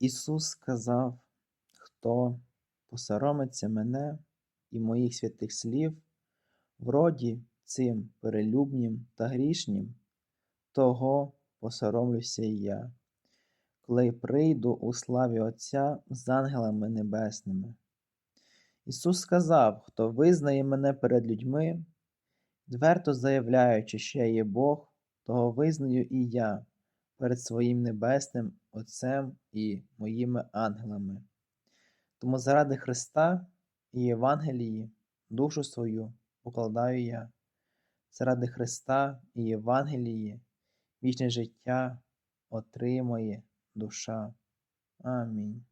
Ісус сказав, хто посоромиться мене і моїх святих слів в роді цим перелюбнім та грішнім, того посоромлюся і я, коли прийду у славі Отця з ангелами небесними. Ісус сказав, хто визнає мене перед людьми, Твердо заявляючи, що я є Бог, того визнаю і я перед своїм небесним Отцем і моїми ангелами. Тому заради Христа і Євангелії душу свою покладаю я, заради Христа і Євангелії вічне життя отримає душа. Амінь.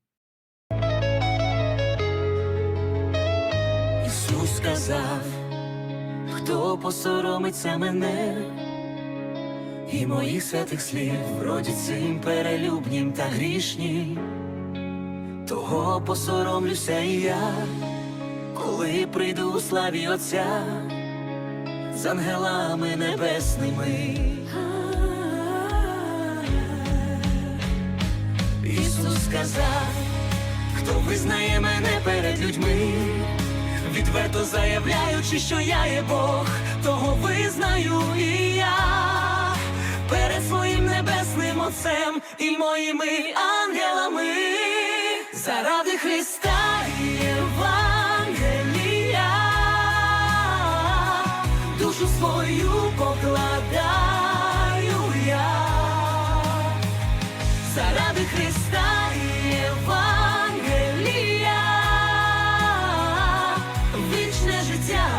Ісус сказав, хто посоромиться мене і моїх святих слів, вроді цим перелюбнім та грішнім, того посоромлюся і я, коли прийду у славі Отця з ангелами небесними. Ісус сказав, хто визнає мене перед людьми, відверто заявляючи, що я є Бог, того визнаю і я перед своїм небесним Отцем і моїми ангелами. Заради Христа і Євангелія. Душу свою покладаю я. Заради Христа і вічне життя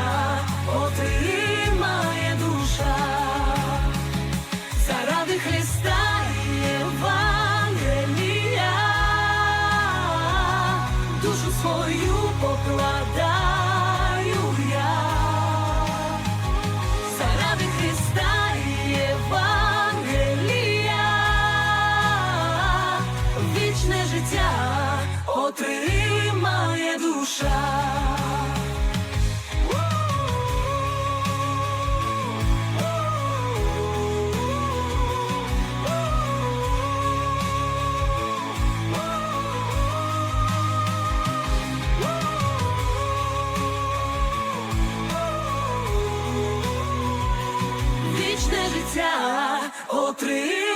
душу свою покладаю я. Заради Христа і Євангелія вічне життя отримає душа. життя отримав.